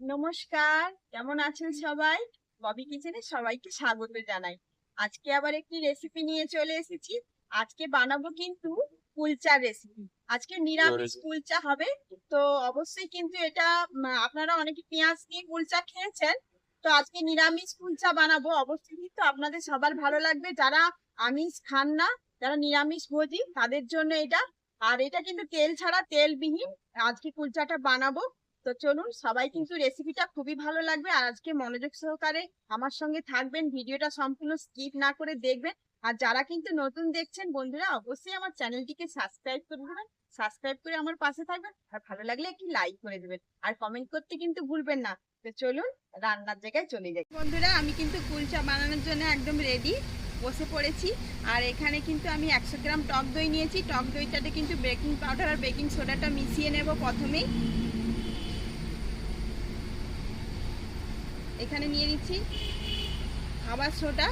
নমস্কার কেমন আছেন সবাই? ববি কিচেনে সবাইকে স্বাগত জানাই। আজকে আবার একটি রেসিপি নিয়ে চলে এসেছি। আজকে বানাবো কিন্তু কুলচার রেসিপি আজকে নিরামিষ কুলচা হবে। তো অবশ্যই কিন্তু এটা আপনারা অনেকে পেঁয়াজ দিয়ে কুলচা খেয়েছেন। তো আজকে নিরামিষ কুলচা বানাবো। অবশ্যই কিন্তু আপনাদের সবার ভালো লাগবে। যারা আমিষ খান না যারা নিরামিষ ভোজি তাদের জন্য এটা। আর এটা কিন্তু তেল ছাড়া তেলবিহীন আজকে কুলচাটা বানাবো। তো চলুন সবাই কিন্তু রেসিপিটা খুবই ভালো লাগবে। আর আজকে মনোযোগ সহকারে আমার সঙ্গে থাকবেন ভিডিওটা সম্পূর্ণ স্কিপ না করে দেখবেন। আর যারা কিন্তু নতুন দেখছেন বন্ধুরা অবশ্যই আমার চ্যানেলটিকে সাবস্ক্রাইব করে দেবেন। সাবস্ক্রাইব করে আমার পাশে থাকবেন। আর ভালো লাগলে একটি লাইক করে দেবেন। আর কমেন্ট করতে কিন্তু ভুলবেন না। তো চলুন রান্নার জায়গায় চলে যাই। বন্ধুরা আমি কিন্তু কুলচা বানানোর জন্য একদম রেডি বসে পড়েছি। আর এখানে কিন্তু আমি একশো গ্রাম টক দই নিয়েছি। টক দইটাতে কিন্তু বেকিং পাউডার আর বেকিং সোডাটা মিশিয়ে নেব প্রথমেই। এখানে নিয়ে নিচ্ছি খাবার সোডা,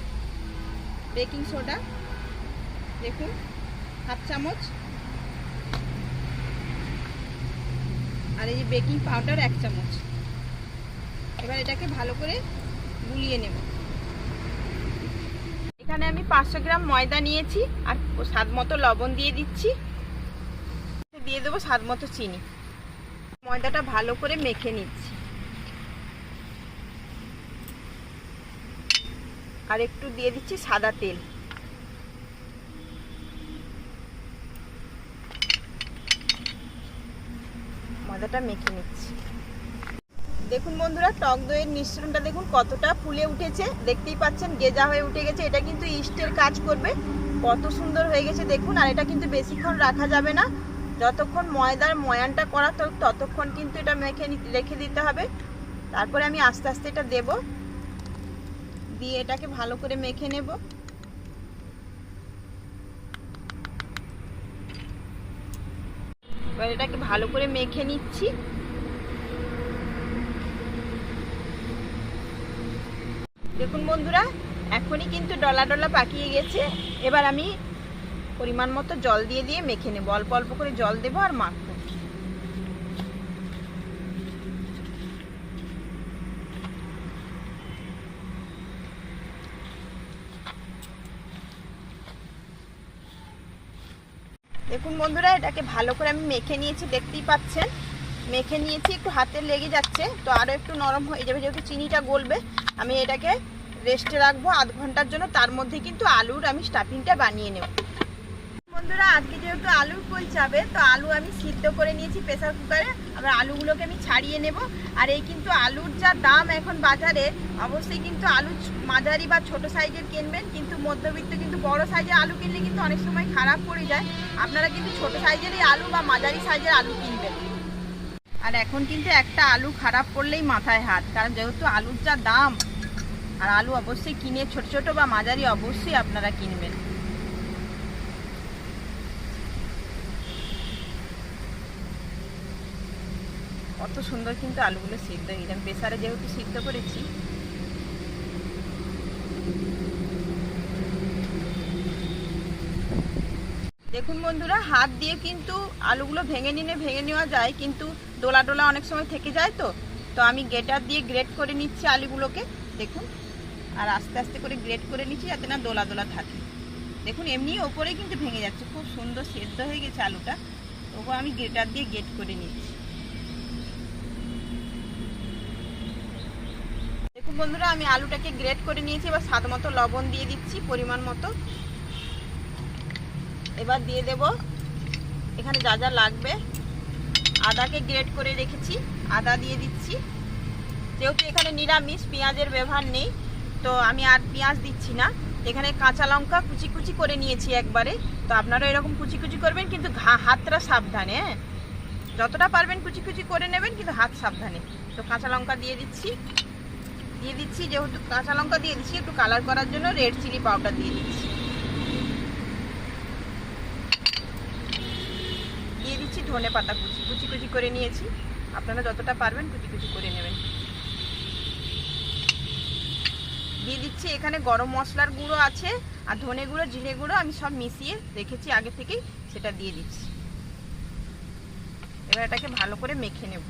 বেকিং সোডা, দেখুন, হাফ চামচ। আর এই যে বেকিং পাউডার, এক চামচ। এবার এটাকে ভালো করে গুলিয়ে নেব। এখানে আমি পাঁচশো গ্রাম ময়দা নিয়েছি আর স্বাদ মতো লবণ দিয়ে দিচ্ছি। দিয়ে দেবো স্বাদ মতো চিনি। ময়দাটা ভালো করে মেখে নিচ্ছি। আর একটু দিয়ে দিচ্ছি সাদা তেল। ময়দাটা মেখে নিচ্ছি। দেখুন বন্ধুরা, টক দইয়ের মিশ্রণটা দেখুন কতটা ফুলে উঠেছে। দেখতেই পাচ্ছেন, গেজা হয়ে উঠে গেছে। এটা কিন্তু ইস্টের কাজ করবে। কত সুন্দর হয়ে গেছে দেখুন, আর এটা কিন্তু বেশিক্ষণ রাখা যাবে না। যতক্ষণ ময়দার ময়ানটা করা, ততক্ষণ কিন্তু এটা মেখে রেখে দিতে হবে। তারপরে আমি আস্তে আস্তে এটা দেবো। দিয়ে এটাকে ভালো করে মেখে নেব। এবার এটাকে ভালো করে মেখে নিচ্ছি। দেখুন বন্ধুরা, এখনই কিন্তু ডলা ডলা পাকিয়ে গেছে। এবার আমি পরিমাণ মতো জল দিয়ে দিয়ে মেখে নেব। অল্প অল্প করে জল দেবো আর মাখবো। দেখুন বন্ধুরা, এটাকে ভালো করে আমি মেখে নিয়েছি, দেখতেই পাচ্ছেন। মেখে নিয়েছি, একটু হাতে লেগে যাচ্ছে, তো আরও একটু নরম হয়ে যাবে, যেহেতু চিনিটা গলবে। আমি এটাকে রেস্টে রাখব আধ ঘণ্টার জন্য, তার মধ্যে কিন্তু আলুর আমি স্টাফিংটা বানিয়ে নেব। বন্ধুরা, আজকে যেহেতু আলুর চাবে, তো আলু আমি সিদ্ধ করে নিয়েছি প্রেসার কুকারে। আবার আলুগুলোকে আমি ছাড়িয়ে নেব। আর এই কিন্তু আলুর যা দাম এখন বাজারে, অবশ্যই কিন্তু আলু মাঝারি বা ছোট সাইজের কিনবেন, কিন্তু মধ্যবিত্ত কিন্তু বড় সাইজের আলু কিনলে কিন্তু অনেক সময় খারাপ পড়ে যায়। আপনারা কিন্তু ছোট সাইজেরই আলু বা মাঝারি সাইজের আলু কিনবেন। আর এখন কিন্তু একটা আলু খারাপ করলেই মাথায় হাত, কারণ যেহেতু আলুর যা দাম, আর আলু অবশ্যই কিনে ছোট ছোট বা মাঝারি অবশ্যই আপনারা কিনবেন। কত সুন্দর কিন্তু আলুগুলো সিদ্ধ হয়ে গেছে প্রেসারে যেহেতু সিদ্ধ করেছি, দেখুন বন্ধুরা, হাত দিয়ে কিন্তু আলুগুলো ভেঙে নিলে ভেঙে নেওয়া যায়, কিন্তু ডোলা ডোলা অনেক সময় থেকে যায় তো। তো আমি গ্রেটার দিয়ে গ্রেট করে নিচ্ছি আলুগুলোকে, দেখুন। আর আস্তে আস্তে করে গ্রেট করে নিচ্ছি যাতে না দোলা দোলা থাকে। দেখুন, এমনি ওপরেই কিন্তু ভেঙে যাচ্ছে। খুব সুন্দর সেদ্ধ হয়ে গেছে আলুটা। তবু আমি গ্রেটার দিয়ে গ্রেট করে নিচ্ছি দেখুন বন্ধুরা, আমি আলুটাকে গ্রেট করে নিয়েছি। এবার স্বাদ মতো লবণ দিয়ে দিচ্ছি, পরিমাণ মতো। এবার দিয়ে দেব, এখানে যা যা লাগবে। আদাকে গ্রেট করে রেখেছি, আদা দিয়ে দিচ্ছি। যেহেতু এখানে নিরামিষ, পেঁয়াজের ব্যবহার নেই, তো আমি আর পেঁয়াজ দিচ্ছি না। এখানে কাঁচা লঙ্কা কুচি কুচি করে নিয়েছি একবারে। তো আপনারা এরকম কুচি কুচি করবেন, কিন্তু হাতটা সাবধানে হ্যাঁ? যতটা পারবেন কুচি কুচি করে নেবেন, কিন্তু হাত সাবধানে। তো কাঁচা লঙ্কা দিয়ে দিচ্ছি। দিয়ে দিচ্ছি, যেহেতু কাঁচা লঙ্কা দিয়ে দিচ্ছি, একটু কালার করার জন্য রেড চিলি পাউডার দিয়ে দিচ্ছি। দিয়ে দিচ্ছি ধনে পাতা কুচি কুচি কুচি করে নিয়েছি। আপনারা যতটা পারবেন কুচি কুচি করে নেবেন। দিয়ে দিচ্ছি এখানে গরম মশলার গুঁড়ো আছে, আর ধনে গুঁড়ো, জিরে গুঁড়ো আমি সব মিশিয়ে রেখেছি আগে থেকেই, সেটা দিয়ে দিচ্ছি। এবার এটাকে ভালো করে মেখে নেব।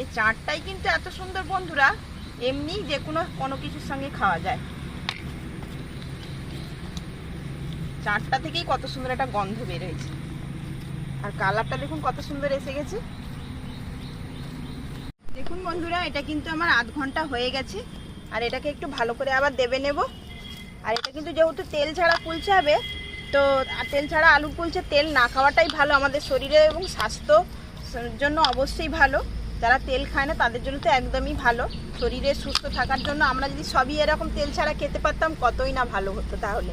এই চাটটাই কিন্তু এত সুন্দর বন্ধুরা, এমনি যে কোনো কোনো কিছুর সঙ্গে খাওয়া যায়। চাটটা থেকেই কত সুন্দর একটা গন্ধ বের হয়েছে। আর কালারটা দেখুন কত সুন্দর এসে গেছে। দেখুন বন্ধুরা, এটা কিন্তু আমার আধ ঘণ্টা হয়ে গেছে, আর এটাকে একটু ভালো করে আবার দেবে নেব। আর এটা কিন্তু যেহেতু তেল ছাড়া কুলছে হবে, তো তেল ছাড়া আলু কুলছে তেল না খাওয়াটাই ভালো আমাদের শরীরে এবং স্বাস্থ্য জন্য অবশ্যই ভালো। যারা তেল খায় না, তাদের জন্য তো একদমই ভালো। শরীরে সুস্থ থাকার জন্য আমরা যদি সবই এরকম তেল ছাড়া খেতে পারতাম, কতই না ভালো হতো তাহলে।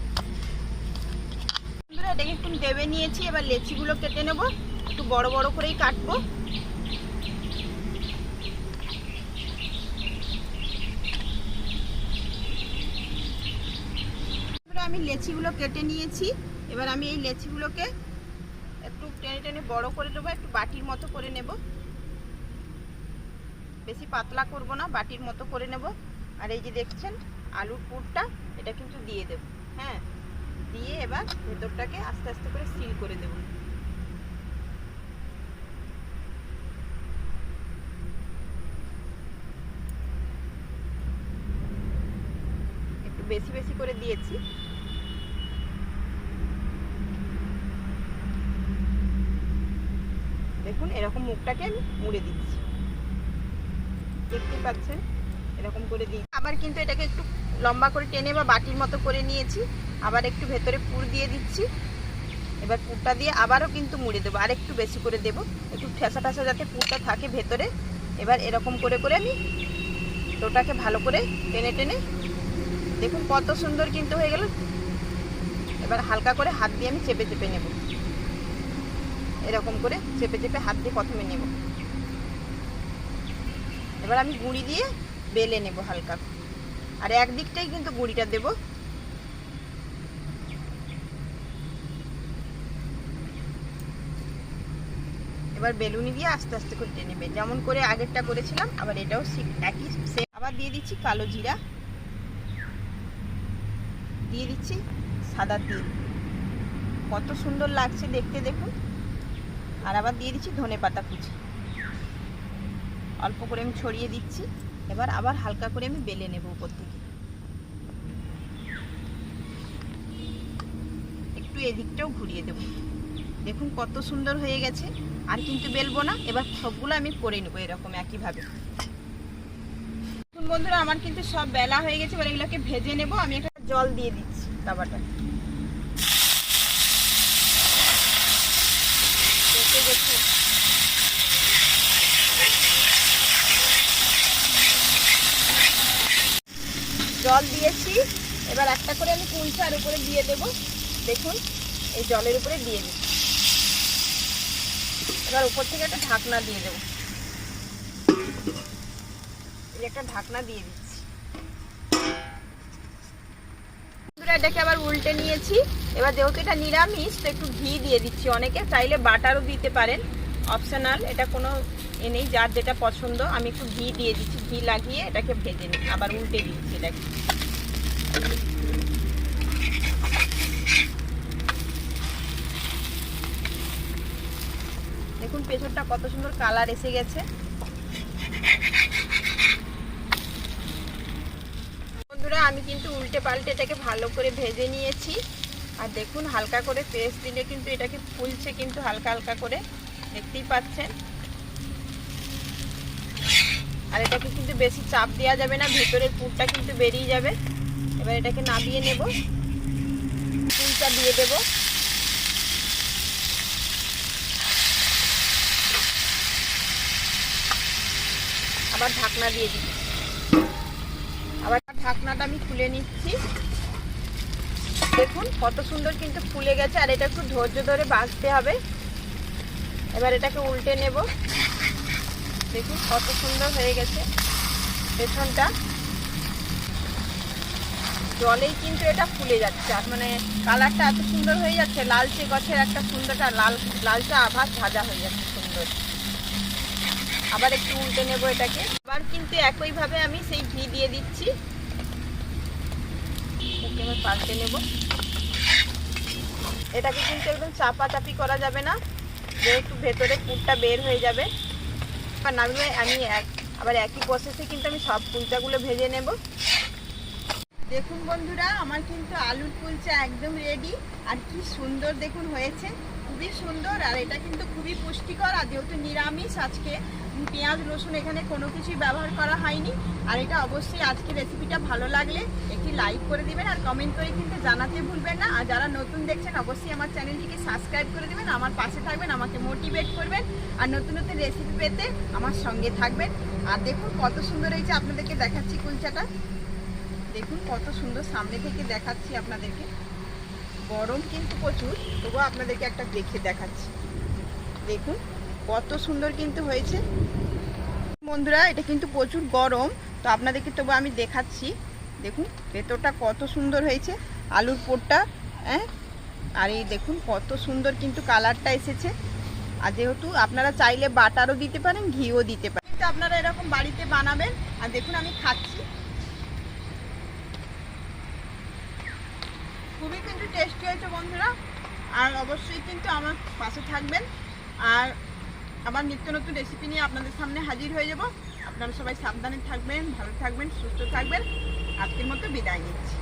বন্ধুরা এটাকে একটু দেবে নিয়েছি, এবার লেচিগুলো কেটে নেব। একটু বড় বড় করেই কাটবো। আমি লেচিগুলো কেটে নিয়েছি। এবার আমি এই লেচিগুলোকে একটু টেনে টেনে বড় করে দেবো একটু বাটির মতো করে নেব। বেশি পাতলা করব না, বাটির মতো করে নেব। আর এই যে দেখছেন, আলুর পুরটা, এটা কিন্তু দিয়ে দেব। হ্যাঁ দিয়ে এবার ভেতরটাকে আস্তে আস্তে করে সিল করে দেব। একটু বেশি বেশি করে দিয়েছি। দেখুন, এরকম মুখটাকে আমি মুড়ে দিচ্ছি। দেখতে পাচ্ছেন, এরকম করে দিই আবার কিন্তু এটাকে একটু লম্বা করে টেনে বা বাটির মতো করে নিয়েছি। আবার একটু ভেতরে পুর দিয়ে দিচ্ছি। এবার পুরটা দিয়ে আবারও কিন্তু মুড়ে দেবো। আর একটু বেশি করে দেবো। একটু ঠেসা ঠেসা যাতে পুরটা থাকে ভেতরে। এবার এরকম করে করে আমি ডোটাকে ভালো করে টেনে টেনে দেখুন কত সুন্দর কিন্তু হয়ে গেল। এবার হালকা করে হাত দিয়ে আমি চেপে চেপে নেব। এরকম করে চেপে চেপে হাত দিয়ে প্রথমে নেব। এবার আমি গুঁড়ি দিয়ে বেলে নেব হালকা। আর একদিকটাই কিন্তু গুঁড়িটা দেব। এবার বেলুনি দিয়ে আস্তে আস্তে করে টেনে নেবে। যেমন করে আগেরটা করেছিলাম, আবার এটাও একই সেম আবার দিয়ে দিচ্ছি কালো জিরা। দিয়ে দিচ্ছি সাদা তিল। কত সুন্দর লাগছে দেখতে দেখুন। আর আবার দিয়ে দিচ্ছি ধনে পাতা কুচি। অল্প করে আমি ছড়িয়ে দিচ্ছি। এবার আবার হালকা করে আমি বেলে নেব উপর থেকে। একটু এদিকটাও ঘুরিয়ে দেব। দেখুন কত সুন্দর হয়ে গেছে। আর কিন্তু বেলবো না। এবার সবগুলো আমি করে নেব এরকম একইভাবে। বন্ধুরা, আমার কিন্তু সব বেলা হয়ে গেছে। এবার এগুলোকে ভেজে নেব। আমি একটা জল দিয়ে দিচ্ছি তাবাটা দেখে দেখুন জল দিয়েছি। এবার একটা করে আমি কুলচার উপরে দিয়ে দেব। দেখুন, এই জলের উপরে দিয়ে দিই এবার উপর থেকে একটা ঢাকনা দিয়ে দেবো। একটা ঢাকনা দিয়ে দিচ্ছি। এটাকে আবার উল্টে নিয়েছি। এবার যেহেতু এটা নিরামিষ, তো একটু ঘি দিয়ে দিচ্ছি অনেকে। চাইলে বাটারও দিতে পারেন। অপশনাল এটা কোনো এ নেই, যার যেটা পছন্দ, আমি একটু ঘি দিয়ে দিচ্ছি, ঘি লাগিয়ে এটাকে ভেজে নিই আবার উল্টে দিচ্ছি এটাকে। দেখুন, পেছনটা কত সুন্দর কালার এসে গেছে। বন্ধুরা, আমি কিন্তু উল্টে পাল্টে এটাকে ভালো করে ভেজে নিয়েছি। আর দেখুন, হালকা করে পেস্ট দিলে কিন্তু এটাকে ফুলছে কিন্তু হালকা হালকা করে। দেখতেই পাচ্ছেন। আর এটাকে কিন্তু বেশি চাপ দেওয়া যাবে না, ভেতরের পুরটা কিন্তু বেরিয়ে যাবে। এবার এটাকে নামিয়ে নেব। ফুলটা দিয়ে দেব। আবার ঢাকনা দিয়ে দিচ্ছি আবার ঢাকনাটা আমি খুলে নিচ্ছি। দেখুন কত সুন্দর কিন্তু ফুলে গেছে, আর এটা একটু ধৈর্য ধরে বাঁচতে হবে। এবার এটাকে উল্টে নেব। দেখুন কত সুন্দর হয়ে গেছে। পেছনটা জলেই কিন্তু এটা ফুলে যাচ্ছে। আর মানে কালারটা এত সুন্দর হয়ে যাচ্ছে, লালচে গছের একটা সুন্দরটা, লাল, লালচে আভাস ভাজা হয়ে যাচ্ছে সুন্দর। আবার একটু উল্টে নেব এটাকে। আবার কিন্তু একইভাবে আমি সেই ঘি দিয়ে দিচ্ছি। পাল্টে নেব। এটাকে কিন্তু একদম চাপা চাপি করা যাবে না। যেহেতু ভেতরে পুরটা বের হয়ে যাবে। এবার নামিয়ে আমি এক আবার একই প্রসেসে কিন্তু আমি সব কুলচাগুলো ভেজে নেব। দেখুন বন্ধুরা, আমার কিন্তু আলুর কুলচা একদম রেডি আর কি সুন্দর দেখুন হয়েছে। খুবই সুন্দর, আর এটা কিন্তু খুবই পুষ্টিকর, আর যেহেতু নিরামিষ, আজকে পেঁয়াজ, রসুন এখানে কোনো কিছুই ব্যবহার করা হয়নি। আর এটা অবশ্যই আজকে রেসিপিটা ভালো লাগলে একটি লাইক করে দিবেন আর কমেন্ট করে কিন্তু জানাতে ভুলবেন না। আর যারা নতুন দেখছেন, অবশ্যই আমার চ্যানেলটিকে সাবস্ক্রাইব করে দিবেন, আমার পাশে থাকবেন, আমাকে মোটিভেট করবেন। আর নতুন নতুন রেসিপি পেতে আমার সঙ্গে থাকবেন। আর দেখুন কত সুন্দর হয়েছে আপনাদেরকে দেখাচ্ছি কুলচাটা। দেখুন কত সুন্দর সামনে থেকে দেখাচ্ছি আপনাদেরকে। গরম কিন্তু প্রচুর, তবুও আপনাদেরকে একটা দেখে দেখাচ্ছি। দেখুন কত সুন্দর কিন্তু হয়েছে। বন্ধুরা, এটা কিন্তু প্রচুর গরম। তো আপনাদেরকে তবু আমি দেখাচ্ছি। দেখুন, ভেতরটা কত সুন্দর হয়েছে, আলুর পোরটা হ্যাঁ? আর এই দেখুন, কত সুন্দর কিন্তু কালারটা এসেছে। আর যেহেতু আপনারা চাইলে বাটারও দিতে পারেন, ঘিও দিতে পারেন। কিন্তু আপনারা এরকম বাড়িতে বানাবেন। আর দেখুন, আমি খাচ্ছি। খুবই কিন্তু টেস্টি হয়েছে বন্ধুরা। আর অবশ্যই কিন্তু আমার পাশে থাকবেন। আর আবার নিত্য নতুন রেসিপি নিয়ে আপনাদের সামনে হাজির হয়ে যাব। আপনারা সবাই সাবধানে থাকবেন ভালো থাকবেন সুস্থ থাকবেন। আজকের মতো বিদায় নিচ্ছি।